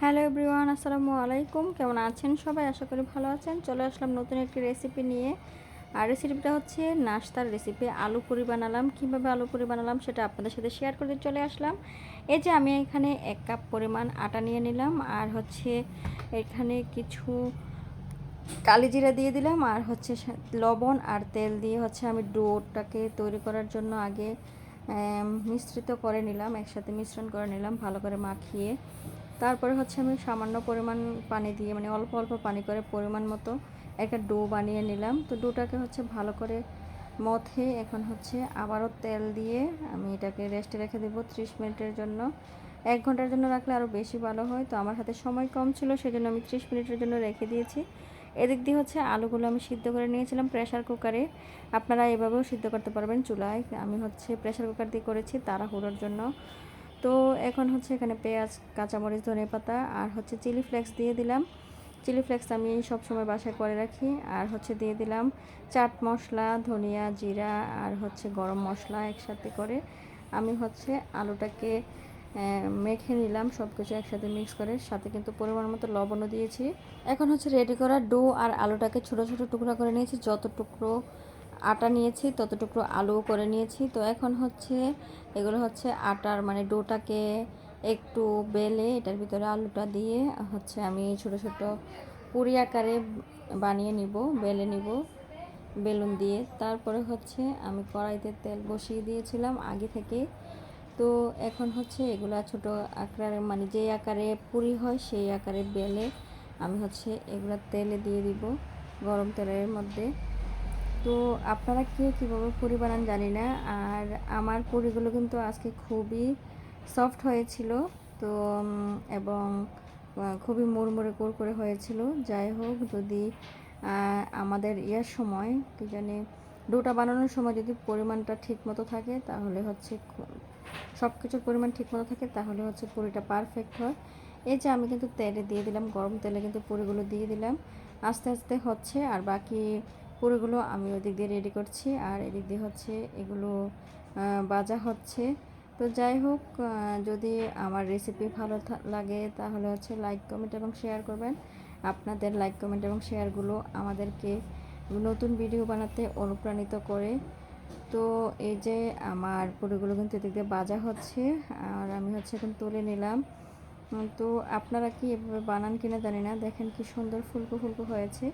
Hello everyone, আসসালামু আলাইকুম। কেমন আছেন সবাই? আশা করি ভালো আছেন। চলে আসলাম নতুন একটি রেসিপি নিয়ে। আর রেসিপিটা হচ্ছে নাস্তার রেসিপি আলু পুরি বানালাম। কীভাবে আলু পুরি বানালাম সেটা আপনাদের সাথে শেয়ার করতে চলে আসলাম। এই যে আমি এখানে এক কাপ পরিমাণ আটা নিয়ে নিলাম। আর হচ্ছে এখানে কিছু কালি জিরা দিয়ে দিলাম। আর হচ্ছে লবণ আর তেল দিয়ে হচ্ছে আমি ডোটাকে তৈরি করার জন্য আগে মিশ্রিত করে নিলাম। একসাথে মিশ্রণ করে নিলাম। ভালো করে মাখিয়ে। তারপরে হচ্ছে আমি সামান্য পরিমাণ পানি দিয়ে মানে অল্প অল্প পানি করে পরিমাণ মতো একটা ডো বানিয়ে নিলাম। তো ডোটাকে হচ্ছে ভালো করে মথে এখন হচ্ছে আবারও তেল দিয়ে আমি এটাকে রেস্টে রেখে দেবো ত্রিশ মিনিটের জন্য। এক ঘণ্টার জন্য রাখলে আরও বেশি ভালো হয়। তো আমার হাতে সময় কম ছিল, সেজন্য আমি ত্রিশ মিনিটের জন্য রেখে দিয়েছি। এদিক দিয়ে হচ্ছে আলুগুলো আমি সিদ্ধ করে নিয়েছিলাম প্রেশার কুকারে আপনারা এভাবেও সিদ্ধ করতে পারবেন চুলায়। আমি হচ্ছে প্রেশার কুকার দিয়ে করেছি তাড়াহুড়োর জন্য। তো এখন হচ্ছে এখানে পেঁয়াজ, কাঁচামরিচ ধনে পাতা আর হচ্ছে চিলি ফ্লেক্স দিয়ে দিলাম। চিলি ফ্লেক্স আমি সব সময় বাসায় করে রাখি। আর হচ্ছে দিয়ে দিলাম চাট মশলা, ধনিয়া, জিরা আর হচ্ছে গরম মশলা একসাথে করে। আমি হচ্ছে আলুটাকে মেখে নিলাম সব কিছু একসাথে মিক্স করে। সাথে কিন্তু পরিমাণ মতো লবণও দিয়েছি। এখন হচ্ছে রেডি করা ডো আর আলুটাকে ছোটো ছোটো টুকরা করে নিয়েছি। যত টুকরো আটা নিয়েছি তত টুকরো আলুও করে নিয়েছি। তো এখন হচ্ছে, এগুলো হচ্ছে আটার মানে ডোটাকে একটু বেলে এটার ভিতরে আলুটা দিয়ে হচ্ছে আমি ছোট ছোট পুরি আকারে বানিয়ে নিব, বেলে নিব বেলুন দিয়ে। তারপরে হচ্ছে আমি কড়াইতে তেল বসিয়ে দিয়েছিলাম আগে থেকে। তো এখন হচ্ছে এগুলা ছোট আকারে মানে যে আকারে পুরি হয় সেই আকারে বেলে আমি হচ্ছে এগুলা তেলে দিয়ে দিব গরম তেলের মধ্যে। তো আপনারা কে কীভাবে পুরি বানান জানি না। আর আমার পুরিগুলো কিন্তু আজকে খুবই সফট হয়েছিল। তো এবং খুবই মুড়মুড়ে কুরকুরে হয়েছিল। যাই হোক, যদি আমাদের ইয়ার সময় কি জানি ডোটা বানানোর সময় যদি পরিমাণটা ঠিক মতো থাকে, তাহলে হচ্ছে সব কিছুর পরিমাণ ঠিক মতো থাকে, তাহলে হচ্ছে পুরিটা পারফেক্ট হয়। এই যে আমি কিন্তু তেলে দিয়ে দিলাম, গরম তেলে কিন্তু পুরিগুলো দিয়ে দিলাম। আস্তে আস্তে হচ্ছে, আর বাকি পুরোগুলো আমি ওদিক দিয়ে রেডি করছি। আর এদিক দিয়ে হচ্ছে এগুলো বাজা হচ্ছে। তো যাই হোক যদি আমার রেসিপি ভালো লাগে তাহলে হচ্ছে লাইক কমেন্ট এবং শেয়ার করবেন। আপনাদের লাইক কমেন্ট এবং শেয়ারগুলো আমাদেরকে নতুন ভিডিও বানাতে অনুপ্রাণিত করে। তো এই যে আমার পুরোগুলো কিন্তু এদিক দিয়ে বাজা হচ্ছে। আর আমি হচ্ছে এখন তুলে নিলাম। তো আপনারা কি এভাবে বানান কিনা জানি না। দেখেন কি সুন্দর ফুলকো ফুলকো হয়েছে।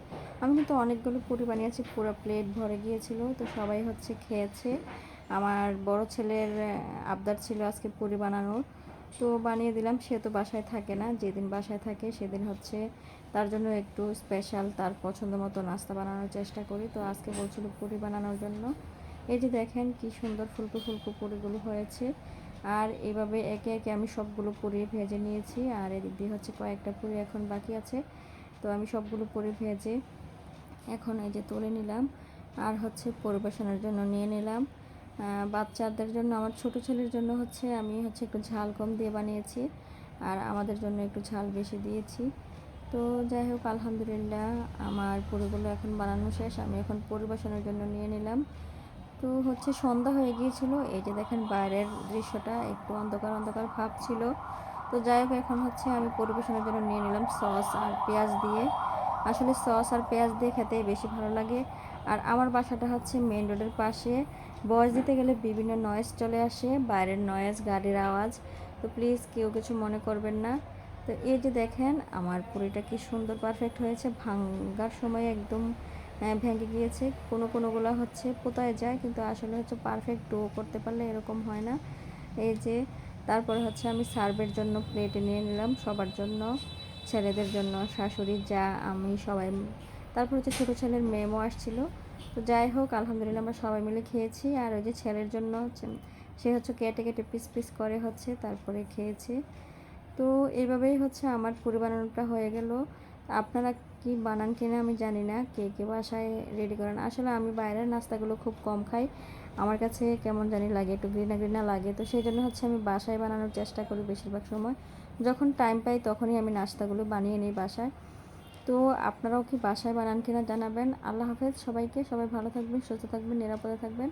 আমি কিন্তু অনেকগুলো পুরি বানিয়েছি, পুরো প্লেট ভরে গিয়েছিল। তো সবাই হচ্ছে খেয়েছে। আমার বড় ছেলের আবদার ছিল আজকে পুরি বানানোর। তো বানিয়ে দিলাম, সে তো বাসায় থাকে না। যেদিন বাসায় থাকে সেদিন হচ্ছে তার জন্য একটু স্পেশাল তার পছন্দ মতো নাস্তা বানানোর চেষ্টা করি। তো আজকে বলছিল পুরি বানানোর জন্য। এই যে দেখেন কি সুন্দর ফুলকো ফুলকো পুরিগুলো হয়েছে। আর এইভাবে একে একে আমি সবগুলো পুরি ভেজে নিয়েছি, আর এদিক দিয়ে হচ্ছে কয়েকটা পুরি এখন বাকি আছে। তো আমি সবগুলো পুরি ভেজে এখন এই যে তুলে নিলাম, আর হচ্ছে পরিবেশনের জন্য নিয়ে নিলাম। বাচ্চাদের জন্য, আমার ছোট ছেলের জন্য হচ্ছে আমি হচ্ছে একটু ঝাল কম দিয়ে বানিয়েছি, আর আমাদের জন্য একটু ঝাল বেশি দিয়েছি। তো যাই হোক, আলহামদুলিল্লাহ, আমার পুরিগুলো এখন বানানো শেষ, আমি এখন পরিবেশনের জন্য নিয়ে নিলাম। তো হচ্ছে সন্ধ্যা হয়ে গিয়েছিল। এই যে দেখেন বাইরের দৃশ্যটা একটু অন্ধকার অন্ধকার ভাব ছিল। তো যাই হোক, এখন হচ্ছে আমি পরিবেশনের জন্য নিয়ে নিলাম সস আর পেঁয়াজ দিয়ে। আসলে সস আর পেঁয়াজ দিয়ে খেতে বেশি ভালো লাগে। আর আমার বাসাটা হচ্ছে মেন রোডের পাশে। বয়স দিতে গেলে বিভিন্ন নয়েজ চলে আসে, বাইরের নয়েজ গাড়ির আওয়াজ। তো প্লিজ কেউ কিছু মনে করবেন না। তো এই যে দেখেন, আমার পুরিটা কি সুন্দর পারফেক্ট হয়েছে। ভাঙ্গার সময় একদম ভেঙে গিয়েছে। কোনো কোনোগুলো হচ্ছে পোতায় যায়, কিন্তু আসলে হচ্ছে পারফেক্ট ডো করতে পারলে এরকম হয় না। এই যে, তারপরে হচ্ছে আমি সার্ভের জন্য প্লেটে নিয়ে নিলাম সবার জন্য, ছেলেদের জন্য শাশুড়ি যা, আমি সবাই তারপর হচ্ছে ছোটো ছেলের মেয়েও আসছিল। তো যাই হোক, আলহামদুলিল্লাহ আমরা সবাই মিলে খেয়েছি। আর ওই যে ছেলের জন্য সে হচ্ছে কেটে কেটে পিস পিস করে হচ্ছে তারপরে খেয়েছে। তো এইভাবেই হচ্ছে আমার পুরি হয়ে গেল। আপনারা কি বানান কিনা আমি জানি না কে কে বাসায় রেডি করেন। আসলে আমি বাইরের নাস্তাগুলো খুব কম খাই। আমার কাছে কেমন জানি লাগে, একটু ঘৃণা ঘৃণা লাগে। তো সেই জন্য হচ্ছে আমি বাসায় বানানোর চেষ্টা করি বেশিরভাগ সময়। যখন টাইম পাই তখনই আমি নাস্তাগুলো বানিয়ে নিই বাসায়। তো আপনারাও কি বাসায় বানান কিনা জানাবেন। আল্লাহ হাফেজ, সবাইকে সবাই ভালো থাকবেন, সুস্থ থাকবেন, নিরাপদে থাকবেন।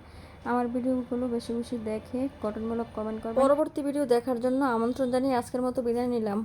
আমার ভিডিওগুলো বেশি বেশি দেখে গঠনমূলক কমেন্ট করবেন। পরবর্তী ভিডিও দেখার জন্য আমন্ত্রণ জানিয়ে আজকের মতো বিদায় নিলাম।